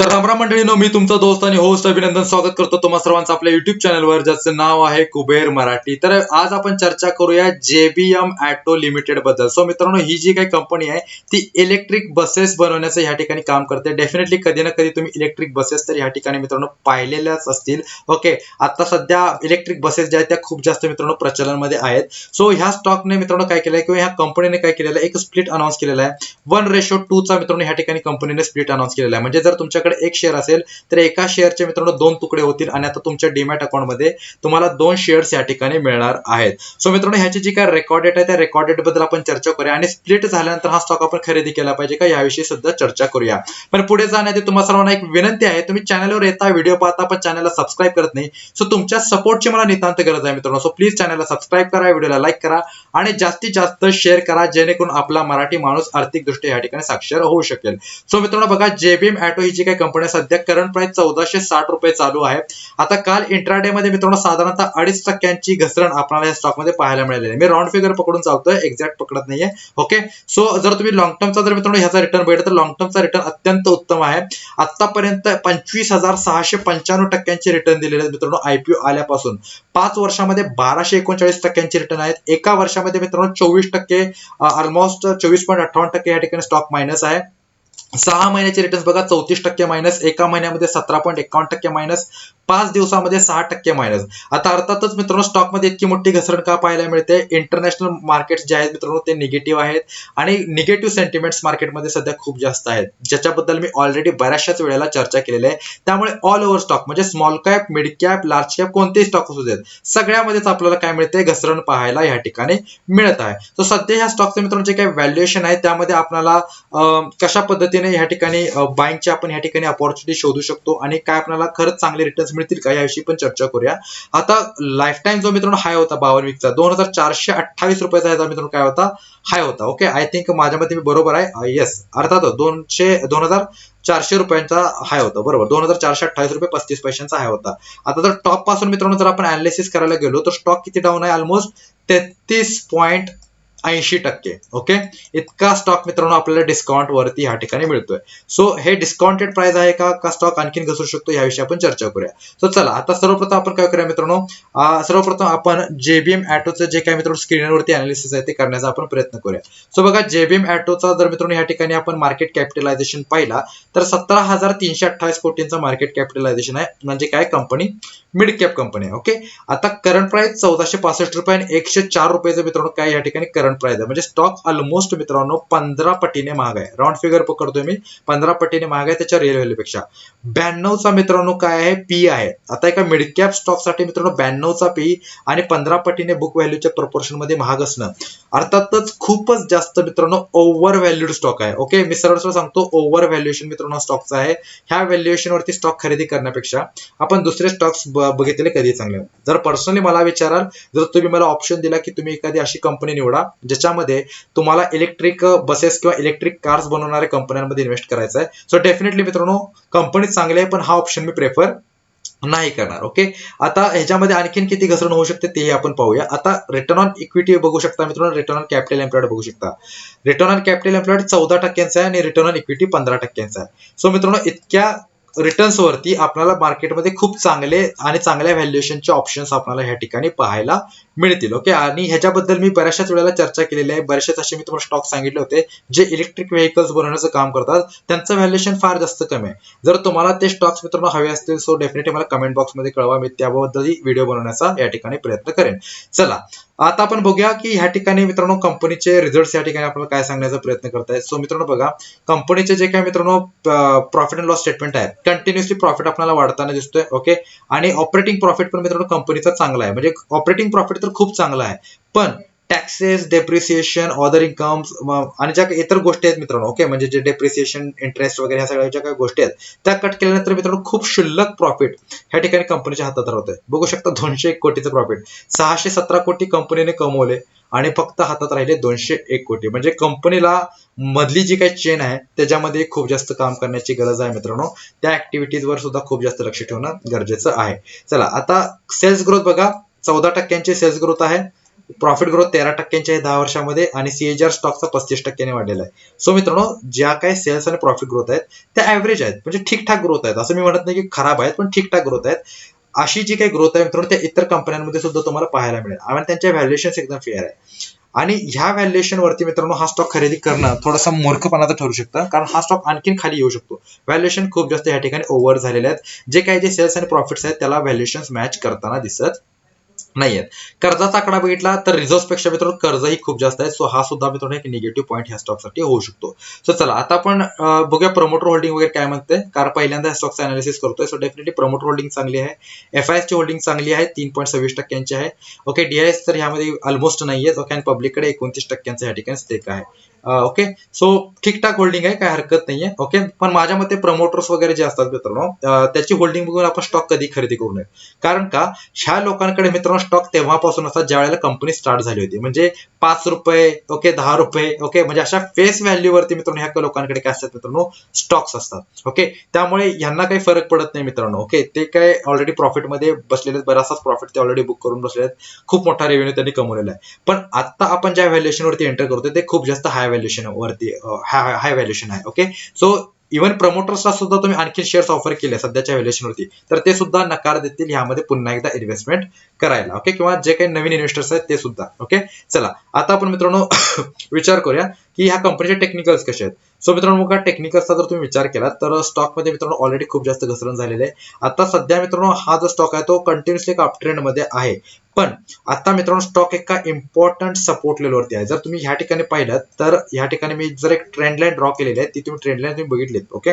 तर रामराम मंडळीनो मी तुमचा दोस्त आणि होस्ट अभिनंदन स्वागत करतो तुम्हा सर्वांचं आपल्या युट्यूब चॅनलवर ज्याचं नाव आहे कुबेर मराठी. तर आज आपण चर्चा करूया जेबीएम ॲटो लिमिटेडबद्दल. सो मित्रांनो ही जी काही कंपनी आहे ती इलेक्ट्रिक बसेस बनवण्याचं ह्या ठिकाणी काम करते. डेफिनेटली कधी ना कधी तुम्ही इलेक्ट्रिक बसेस तर ह्या ठिकाणी मित्रांनो पाहिलेल्याच असतील. ओके आता सध्या इलेक्ट्रिक बसेस ज्या आहेत त्या खूप जास्त मित्रांनो प्रचलनमध्ये आहेत. सो ह्या स्टॉकने मित्रांनो काय केलंय किंवा ह्या कंपनीने काय केलेलं आहे? एक स्प्लिट अनाऊन्स केलेला आहे. वन रेशो टू चा मित्रांनो ह्या ठिकाणी कंपनीने स्प्लिट अनाऊन्स केलेला आहे. म्हणजे जर तुमच्याकडे एक शेअर असेल तर एका शेअरचे मित्रांनो दोन तुकडे होतील आणि आता तुमच्या डीमॅट अकाउंटमध्ये तुम्हाला दोन शेअर्स या ठिकाणी मिळणार आहेत. सो मित्रांनो ह्याची जी काय रेकॉर्ड आहे त्या रेकॉर्डेटबद्दल आपण चर्चा करूया आणि स्प्लिट झाल्यानंतर हा स्टॉक आपण खरेदी केला पाहिजे का याविषयी सुद्धा चर्चा करूया. पण पुढे जाण्याआधी तुम्हाला सर्वांना एक विनंती आहे तुम्ही चॅनलवर येता व्हिडिओ पाहता पण चॅनलला सबस्क्राईब करत नाही सो तुमच्या सपोर्टची मला नितांत गरज आहे मित्रांनो. सो प्लीज चॅनलला सबस्क्राईब करा व्हिडिओला लाईक करा आणि जास्तीत जास्त शेअर करा जेणेकरून आपला मराठी माणूस आर्थिकदृष्ट्या या ठिकाणी साक्षर होऊ शकेल. सो मित्रांनो बघा जेबीएम ॲटो ही जी काही कंपनी सध्या करंट प्राइस चौदाशे साठ रुपये चालू आहे. आता काल इंट्राडे मध्ये मित्रांनो साधारणतः अडीच टक्क्यांची घसरण आपल्याला या स्टॉकमध्ये पाहायला मिळालेली आहे. मी राऊंड फिगर पकडून चालतोय एक्झॅक्ट पकडत नाहीये. ओके सो जर तुम्ही लॉंग टर्मचा जर मित्रांनो ह्याचा रिटर्न बघितला तर लॉंग टर्मचा रिटर्न अत्यंत उत्तम आहे. आतापर्यंत पंचवीस हजार सहाशे पंच्याण्णव टक्क्यांचे रिटर्न दिलेले आहेत मित्रांनो आयपीओ आल्यापासून. पाच वर्षामध्ये बाराशे एकोणचाळीस टक्क्यांचे रिटर्न आहेत. एका वर्षामध्ये मित्रांनो चोवीस टक्के ऑलमोस्ट चोवीस पॉईंट अठ्ठावन्न टक्के या ठिकाणी स्टॉक मायनस आहे. सहा महिन्याचे रिटर्न्स बघा चौतीस टक्के मायनस एका महिन्यामध्ये सतरा पॉईंट एकावन्न टक्के मायनस पाच दिवसामध्ये सहा टक्के मायनस आता अर्थातच मित्रांनो स्टॉकमध्ये इतकी मोठी घसरण का पाहायला मिळते? इंटरनॅशनल मार्केट जे आहेत मित्रांनो ते निगेटिव्ह आहेत आणि निगेटिव्ह सेंटिमेंट्स मार्केटमध्ये सध्या खूप जास्त आहेत. ज्याच्याबद्दल मी ऑलरेडी बऱ्याचशाच वेळेला चर्चा केलेली आहे. त्यामुळे ऑल ओव्हर स्टॉक म्हणजे small cap mid cap large cap कोणतेही स्टॉक असू देत सगळ्यामध्येच आपल्याला काय मिळते? घसरण पाहायला या ठिकाणी मिळत आहे. तर सध्या ह्या स्टॉकचे मित्रांनो जे काही व्हॅल्युएशन आहे त्यामध्ये आपल्याला कशा पद्धतीने या ठिकाणी बाईंगची आपण या ठिकाणी अपॉर्च्युनिटी शोधू शकतो. आणि काय आपल्याला खरंच चांगले रिटर्न्स मिळतील का याविषयी पण चर्चा करूया. आता लाईफ टाईम जो मित्रांनो हाय होता बावन वीकचा दोन हजार चारशे अठ्ठावीस रुपयाचा याचा मित्रांनो काय होता? हाय होता. ओके आय थिंक माझ्या मते मी बरोबर आहे. येस अर्थात दोनशे दोन हजार चारशे रुपयांचा हाय होता. बरोबर. दोन हजार चारशे अठ्ठावीस रुपये पस्तीस पैशांचा हाय होता. आता जर टॉपपासून मित्रांनो जर आपण अनालिसिस करायला गेलो तर स्टॉक किती डाऊन आहे? ऑलमोस्ट तेहतीस पॉईंट ऐंशी टक्के. ओके इतका स्टॉक मित्रांनो आपल्याला डिस्काउंट वरती ह्या ठिकाणी मिळतोय. सो हे डिस्काउंटेड प्राइस आहे का? का स्टॉक आणखीन घसरू शकतो? याविषयी आपण चर्चा करूया. सो चला आता सर्वप्रथम आपण काय करूया मित्रांनो? सर्वप्रथम आपण जेबीएम ॲटोचं जे काय मित्रांनो स्क्रीनवरती अनालिसिस आहे ते करण्याचा आपण प्रयत्न करूया. सो बघा जेबीएम ॲटोचा जर मित्रांनो या ठिकाणी आपण मार्केट कॅपिटलायझेशन पाहिला तर सतरा हजार तीनशे अठ्ठावीस कोटींचा मार्केट कॅपिटलायझेशन आहे म्हणजे काय? कंपनी मिड कॅप कंपनी आहे. ओके आता करंट प्राइस चौदाशे पासष्ट रुपये आणि एकशे चार रुपयाचं मित्रांनो काय या ठिकाणी करंट प्राइस आहे म्हणजे स्टॉक ऑलमोस्ट मित्रांनो पंधरा पटीने महाग आहे. राऊंड फिगर पकडतोय मी. पंधरा पटीने महाग आहे त्याच्या रिअल व्हॅल्यू पेक्षा. ब्याण्णवचा मित्रांनो काय आहे? पी आहे. आता एका मिडकॅप स्टॉकसाठी स्टॉकसाठी मित्रांनो ब्याण्णवचा पी आणि पंधरा पटीने बुक व्हॅल्यूच्या प्रपोर्शनमध्ये महाग असणं. अर्थातच खूपच जास्त मित्रांनो ओव्हर व्हॅल्यूड स्टॉक आहे. ओके मी सरळ सरळ सांगतो ओव्हर व्हॅल्युएशन मित्रांनो स्टॉकचा आहे. ह्या व्हॅल्युएशन वरती स्टॉक खरेदी करण्यापेक्षा आपण दुसरे स्टॉक्स बघितले कधी चांगले. जर पर्सनली मला विचाराल जर तुम्ही मला ऑप्शन दिला की तुम्ही एखादी अशी कंपनी निवडा ज्याच्यामध्ये तुम्हाला इलेक्ट्रिक बसेस किंवा इलेक्ट्रिक कार्स बनवणाऱ्या कंपन्यांमध्ये इन्व्हेस्ट करायचं आहे सो डेफिनेटली मित्रांनो कंपनी चांगली आहे पण हा ऑप्शन मी प्रेफर नाही करणार ओके आता ह्याच्यामध्ये आणखीन किती घसरण होऊ शकते तेही आपण पाहूया. आता रिटर्न ऑन इक्विटी बघू शकता मित्रांनो रिटर्न ऑन कॅपिटल एम्प्लॉइड बघू शकता. रिटर्न ऑन कॅपिटल एम्प्लॉइड चौदा टक्क्यांचा आहे आणि रिटर्न ऑन इक्विटी पंधरा टक्क्यांचा आहे. सो मित्रांनो इतक्या रिटर्न्स वरती आपल्याला मार्केटमध्ये खूप चांगले आणि चांगल्या व्हॅल्युएशनचे ऑप्शन्स आपल्याला ह्या ठिकाणी पाहायला मिळतील ओके आणि ह्याच्याबद्दल मी बऱ्याचशाच वेळेला चर्चा केलेली आहे. बरेचसेच असे मी तुम्हाला स्टॉक सांगितले होते जे इलेक्ट्रिक व्हेकल्स बनवण्याचं काम करतात. त्यांचं व्हॅल्युएशन फार जास्त कमी आहे. जर तुम्हाला ते स्टॉक्स मित्रांनो हवे असतील सो डेफिनेटली मला कमेंट बॉक्समध्ये कळवा. मी त्याबद्दलही व्हिडिओ बनवण्याचा या ठिकाणी प्रयत्न करेन. चला आता आपण बघूया की ह्या ठिकाणी मित्रांनो कंपनीचे रिझल्ट या ठिकाणी आपल्याला काय सांगण्याचा प्रयत्न करतायत. सो मित्रांनो बघा कंपनीचे जे काय मित्रांनो प्रॉफिट अँड लॉस स्टेटमेंट आहे कंटिन्युअसली प्रॉफिट आपल्याला वाढताना दिसतोय ओके आणि ऑपरेटिंग प्रॉफिट पण मित्रांनो कंपनीचा चांगला आहे. म्हणजे ऑपरेटिंग प्रॉफिट तर खूप चांगला आहे. पण टॅक्सेस डेप्रिसिएशन अदर इन्कम्स आणि ज्या काही इतर गोष्टी आहेत मित्रांनो ओके म्हणजे जे डेप्रिसिएशन इंटरेस्ट वगैरे ह्या सगळ्या ज्या काही गोष्टी आहेत त्या कट केल्यानंतर मित्रांनो खूप शिल्लक प्रॉफिट ह्या ठिकाणी कंपनीच्या हातात राहतोय. बघू शकता दोनशे एक कोटीचं प्रॉफिट सहाशे सतरा कोटी कंपनीने कमवले आणि फक्त हातात राहिले दोनशे एक कोटी. म्हणजे कंपनीला मधली जी काही चेन आहे त्याच्यामध्ये खूप जास्त काम करण्याची गरज आहे मित्रांनो. त्या ऍक्टिव्हिटीजवर सुद्धा खूप जास्त लक्ष ठेवणं गरजेचं आहे. चला आता सेल्स ग्रोथ बघा. चौदा टक्क्यांची सेल्स ग्रोथ आहे. प्रॉफिट ग्रोथ तेरा टक्क्यांची आहे दहा वर्षामध्ये आणि सीएजीआर स्टॉकचा पस्तीस टक्क्याने वाढलेला आहे. सो मित्रांनो ज्या काही सेल्स आणि प्रॉफिट ग्रोथ आहेत त्या ऍव्हरेज आहेत. म्हणजे ठीकठाक ग्रोथ आहेत. असं मी म्हणत नाही की खराब आहेत पण ठीकठाक ग्रोथ आहेत. अशी जी काही ग्रोथ आहे मित्रांनो त्या इतर कंपन्यांमध्ये सुद्धा तुम्हाला पाहायला मिळेल. आणि त्यांच्या व्हॅल्युएशन एकदम फेअर आहे. आणि ह्या व्हॅल्युएशन वरती मित्रांनो हा स्टॉक खरेदी करणं थोडासा मूर्खपणाचा ठरू शकतं. कारण हा स्टॉक आणखीन खाली येऊ शकतो. व्हॅल्युएशन खूप जास्त या ठिकाणी ओव्हर झालेले आहेत. जे काही जे सेल्स आणि प्रॉफिट्स आहेत त्याला व्हॅल्युएशन मॅच करताना दिसत नाही आहेत कर्जाचा आकडा बघितला तर रिझर्व्हपेक्षा मित्रांनो कर्जही खूप जास्त आहे सो हा सुद्धा मित्रांनो एक निगेटिव्ह पॉईंट ह्या स्टॉकसाठी होऊ शकतो. सो चला आता आपण बघूया प्रमोटर होल्डिंग वगैरे काय म्हणते कारण पहिल्यांदा स्टॉकचं अनालिसिस करतोय. सो डेफिनेटली प्रमोटर होल्डिंग चांगली आहे. एफ आय ची होल्डिंग चांगली आहे. तीन पॉईंट सव्वीस टक्क्यांची आहे. ओके डीआयएस तर ह्यामध्ये ऑलमोस्ट नाहीये ओके आणि पब्लिककडे एकोणतीस टक्क्यांचं या ठिकाणी स्टेक आहे. ओके सो ठीकठाक होल्डिंग आहे काय हरकत नाहीये ओके पण माझ्या मते प्रमोटर्स वगैरे जे असतात मित्रांनो त्याची होल्डिंग बघून आपण स्टॉक कधी खरेदी करू नये. कारण का ह्या लोकांकडे मित्रांनो स्टॉक तेव्हापासून असतात ज्या वेळेला कंपनी स्टार्ट झाली होती. म्हणजे पाच रुपये ओके दहा रुपये ओके म्हणजे अशा फेस व्हॅल्यूवरती मित्रांनो ह्या लोकांकडे काय असतात मित्रांनो स्टॉक्स असतात. ओके त्यामुळे यांना काही फरक पडत नाही मित्रांनो ओके ते काय ऑलरेडी प्रॉफिटमध्ये बसलेले आहेत, बराचसाच प्रॉफिट ते ऑलरेडी बुक करून बसले आहेत. खूप मोठा रेव्हेन्यू त्यांनी कमवलेला आहे. पण आता आपण ज्या व्हॅल्युएशन वरती एंटर करतोय ते खूप जास्त हाय व्हॅल्युएशन वरती हाय व्हॅल्युएशन आहे ओके सो इव्हन प्रमोटर्सला सुद्धा तुम्ही आणखी शेअर्स ऑफर केले सध्याच्या व्हॅल्युएशनवरती तर ते सुद्धा नकार देतील ह्यामध्ये पुन्हा एकदा इन्व्हेस्टमेंट करायला ओके किंवा जे काही नवीन इन्व्हेस्टर्स आहेत ते सुद्धा ओके चला आता आपण मित्रांनो विचार करूया. की ह्या कंपनीचे टेक्निकल्स कसे आहेत? सो मित्रांनो का टेक्निकल्सचा जर तुम्ही विचार केला तर स्टॉकमध्ये मित्रांनो ऑलरेडी खूप जास्त घसरण झालेलं आहे. आता सध्या मित्रांनो हा जो स्टॉक आहे तो कंटिन्युअसली एक अपट्रेंडमध्ये आहे. पण आता मित्रांनो स्टॉक एका इम्पॉर्टंट सपोर्ट लेवलवरती आहे. जर तुम्ही ह्या ठिकाणी पाहिलं तर ह्या ठिकाणी मी जर एक ट्रेंड लाईन ड्रॉ केलेली आहे ती तुम्ही ट्रेंड लाईन तुम्ही बघितलीत ओके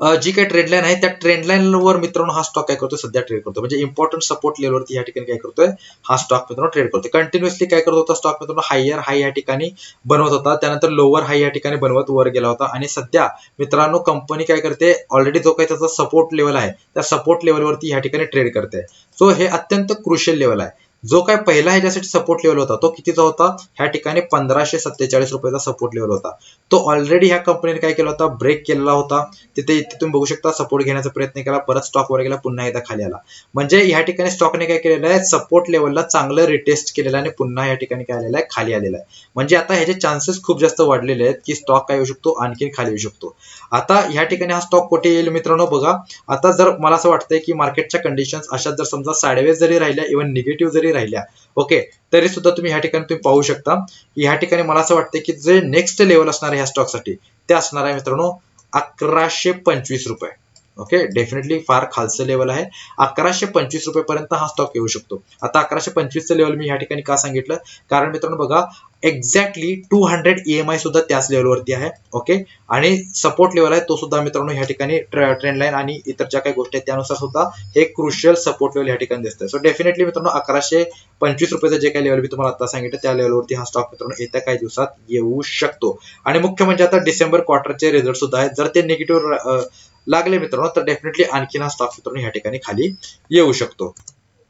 जी काही ट्रेंड लाईन आहे त्या ट्रेंडलाईनवर मित्रांनो हा स्टॉक काय करतो सध्या ट्रेड करतो म्हणजे इम्पॉर्टंट सपोर्ट लेवलवरती या ठिकाणी काय करतोय हा स्टॉक मित्रांनो ट्रेड करतोय. कंटिन्युअसली काय करत होता स्टॉक मित्रांनो हायर हाय या ठिकाणी बनवत होता. त्यानंतर लोअर हाय या ठिकाणी बनवत वर गेला होता. आणि सध्या मित्रांनो कंपनी काय करते ऑलरेडी जो काही त्याचा सपोर्ट लेवल आहे त्या सपोर्ट लेवलवरती या ठिकाणी ट्रेड करते. सो हे अत्यंत क्रुशियल लेवल आहे. जो काय पहिला ह्याच्यासाठी सपोर्ट लेवल होता तो कितीचा होता? ह्या ठिकाणी पंधराशे सत्तेचाळीस रुपयाचा सपोर्ट लेवल होता. तो ऑलरेडी ह्या कंपनीने काय केला होता? ब्रेक केलेला होता. तिथे इथे तुम्ही बघू शकता सपोर्ट घेण्याचा प्रयत्न केला. परत स्टॉक वर गेला पुन्हा एकदा खाली आला. म्हणजे ह्या ठिकाणी स्टॉकने काय केलेलं आहे? सपोर्ट लेवलला चांगलं रिटेस्ट केलेलं आहे आणि पुन्हा या ठिकाणी काय आलेलं आहे? खाली आलेलं आहे. म्हणजे आता ह्याचे चान्सेस खूप जास्त वाढलेले आहेत की स्टॉक काय येऊ शकतो? आणखीन खाली येऊ शकतो. आता ह्या ठिकाणी हा स्टॉक कुठे येईल मित्रांनो बघा. आता जर मला असं वाटतंय की मार्केटच्या कंडिशन्स अशा जर समजा साडेवेज जरी राहिल्या इव्हन निगेटिव्ह जरी राहिल्या. ओके तरी सुद्धा तुम्ही ह्या ठिकाणी तुम्ही पाहू शकता. ह्या ठिकाणी मला असं वाटतं की जे नेक्स्ट लेवल असणार आहे ह्या स्टॉकसाठी ते असणार आहे मित्रांनो अकराशे पंचवीस रुपये. ओके डेफिनेटली फार खालचं लेवल आहे. अकराशे पंचवीस रुपयेपर्यंत हा स्टॉक येऊ शकतो. आता अकराशे पंचवीसचं लेवल मी या ठिकाणी का सांगितलं? कारण मित्रांनो बघा exactly two hundred E M I सुद्धा त्याच लेवलवरती आहे. ओके आणि सपोर्ट लेवल आहे तो सुद्धा मित्रांनो ह्या ठिकाणी ट्रेंड लाईन आणि इतर ज्या काही गोष्टी आहेत त्यानुसार सुद्धा हे क्रुशियल सपोर्ट लेवल ह्या ठिकाणी दिसतंय. सो डेफिनेटली मित्रांनो अकराशे पंचवीस रुपयाचं जे काही लेवल मी तुम्हाला आता सांगितलं त्या लेवलवरती हा स्टॉक मित्रांनो येत्या काही दिवसात येऊ शकतो. आणि मुख्य म्हणजे आता डिसेंबर क्वार्टरचे रिझल्ट सुद्धा आहेत. जर ते निगेटिव्ह लागले मित्रांनो तर डेफिनेटली आणखीन हा स्टॉक मित्रांनो ह्या ठिकाणी खाली येऊ शकतो.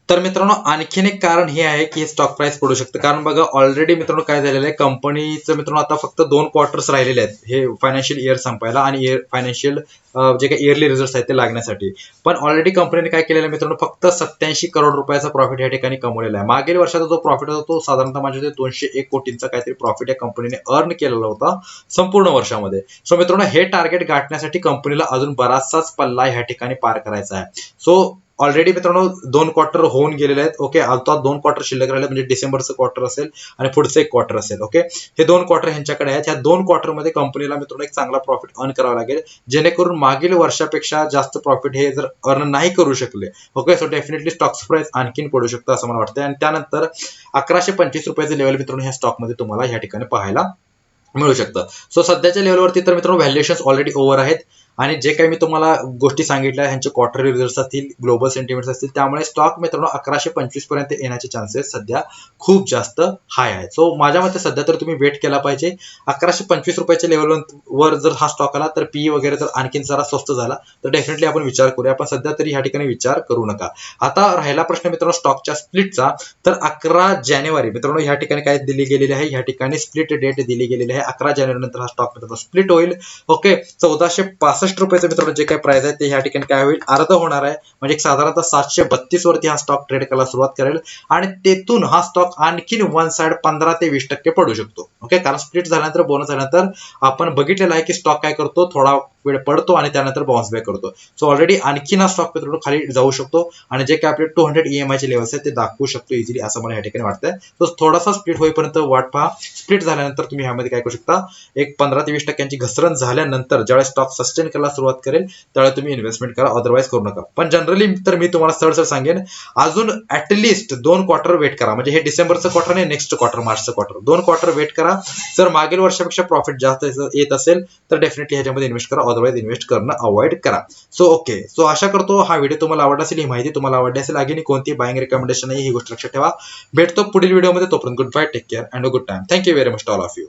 तर मित्रांनो आणखीन एक कारण हे आहे की स्टॉक प्राइस पडू शकतं. कारण बघा ऑलरेडी मित्रांनो काय झालेलं आहे? कंपनीचं मित्रांनो आता फक्त दोन क्वार्टर्स राहिलेले आहेत. हे फायनान्शियल इयर संपायला आणि इयर फायनान्शियल जे काही इयरली रिझल्ट आहेत ते लागण्यासाठी. पण ऑलरेडी कंपनीने काय केलेलं आहे मित्रांनो? फक्त सत्याऐंशी करोड रुपयाचा प्रॉफिट या ठिकाणी कमवलेला आहे. मागील वर्षाचा जो प्रॉफिट होता तो साधारणतः माझ्या दोनशे एक कोटींचा काहीतरी प्रॉफिट या कंपनीने अर्न केलेला होता संपूर्ण वर्षामध्ये. सो मित्रांनो हे टार्गेट गाठण्यासाठी कंपनीला अजून बराचसाच पल्ला ह्या ठिकाणी पार करायचा आहे. सो ऑलरेडी मित्रांनो दोन क्वार्टर होऊन गेलेले आहेत ओके आता दोन क्वार्टर शिल्लक राहिले म्हणजे डिसेंबरचं क्वार्टर असेल आणि पुढचं एक क्वार्टर असेल ओके हे दोन क्वार्टर ह्यांच्याकडे आहेत. ह्या दोन क्वार्टरमध्ये कंपनीला मित्रांनो एक चांगला प्रॉफिट अर्न करावा लागेल जेणेकरून मागील वर्षापेक्षा जास्त प्रॉफिट हे जर अर्न नाही करू शकले okay so definitely stocks price आणखीन पडू शकतं असं मला वाटतं आणि त्यानंतर अकराशे पंचवीस रुपयाचं लेवल मित्रांनो ह्या स्टॉकमध्ये तुम्हाला ह्या ठिकाणी पाहायला मिळू शकतं. सो सध्याच्या लेवलवरती तर मित्रांनो व्हॅल्युएशन ऑलरेडी ओव्हर आहेत. आणि जे काही मी तुम्हाला गोष्टी सांगितल्या ह्यांचे क्वार्टरली रिझल्ट असतील ग्लोबल सेंटिमेंट्स असतील त्यामुळे स्टॉक मित्रांनो अकराशे पंचवीसपर्यंत येण्याचे चान्सेस सध्या खूप जास्त हाय आहेत. सो माझ्या मते सध्या तर तुम्ही वेट केला पाहिजे. अकराशे पंचवीस रुपयाच्या लेवल वर जर हा स्टॉक आला तर पी वगैरे जर आणखीन जरा स्वस्त झाला तर डेफिनेटली आपण विचार करूया. पण सध्या तरी ह्या ठिकाणी विचार करू नका. आता राहिला प्रश्न मित्रांनो स्टॉकच्या स्प्लिटचा तर अकरा जानेवारी मित्रांनो ह्या ठिकाणी काय दिली गेलेली आहे? ह्या ठिकाणी स्प्लिट डेट दिली गेलेली आहे. अकरा जानेवारी नंतर हा स्टॉक मित्रांनो स्प्लिट होईल. ओके चौदाशे पासष्ट पासष्ट रुपयाचं मित्रांनो जे काही प्राइस आहे ते ह्या ठिकाणी काय होईल? अर्ध होणार आहे. म्हणजे साधारणतः सातशे बत्तीस वरती हा स्टॉक ट्रेड करायला सुरुवात करेल. आणि तेथून हा स्टॉक आणखीन वन साइड पंधरा ते वीस टक्के पडू शकतो. ओके कारण स्प्लिट झाल्यानंतर बोनस झाल्यानंतर आपण बघितलेलं आहे की स्टॉक काय करतो? थोडा वेळ पडतो आणि त्यानंतर बाउन्स बॅक करतो. सो ऑलरेडी आणखी हा स्टॉक मित्रांनो खाली जाऊ शकतो आणि जे काय आपले टू हंड्रेड ईएमआय चे लेवल्स आहेत ते दाखवू शकतो इझिली असं मला या ठिकाणी वाटतंय. तो थोडासा स्प्लिट होईपर्यंत वाट पहा. स्प्लिट झाल्यानंतर तुम्ही ह्यामध्ये काय करू शकता? एक पंधरा ते वीस टक्क्यांची घसरण झाल्यानंतर ज्यावेळेस स्टॉक सस्टेन करायला सुरुवात करेल त्यावेळेस तुम्ही इन्व्हेस्टमेंट करा. अदरवाईज करू नका. पण जनरली तर मी तुम्हाला सरळ सर सांगेन अजून ऍटलिस्ट दोन क्वार्टर वेट करा. म्हणजे हे डिसेंबरचं क्वार्टर नाही नेक्स्ट क्वार्टर मार्चचं क्वार्टर दोन क्वार्टर वेट करा. जर मागील वर्षापेक्षा प्रॉफिट जास्त येत असेल तर डेफिनेटली ह्याच्यामध्ये इन्व्हेस्ट करा. अदरवाईज इन्व्हेस्ट करणं अवॉइड करा. सो ओके सो आशा करतो हा व्हिडिओ तुम्हाला आवडला असेल ही माहिती तुम्हाला आवडली असेल आणि कोणती बाईंग रेकमेंडेशन आहे ही गोष्ट लक्षात ठेवा. भेटतो पुढील व्हिडिओमध्ये तोपर्यंत good bye take care and good time thank you very much all of you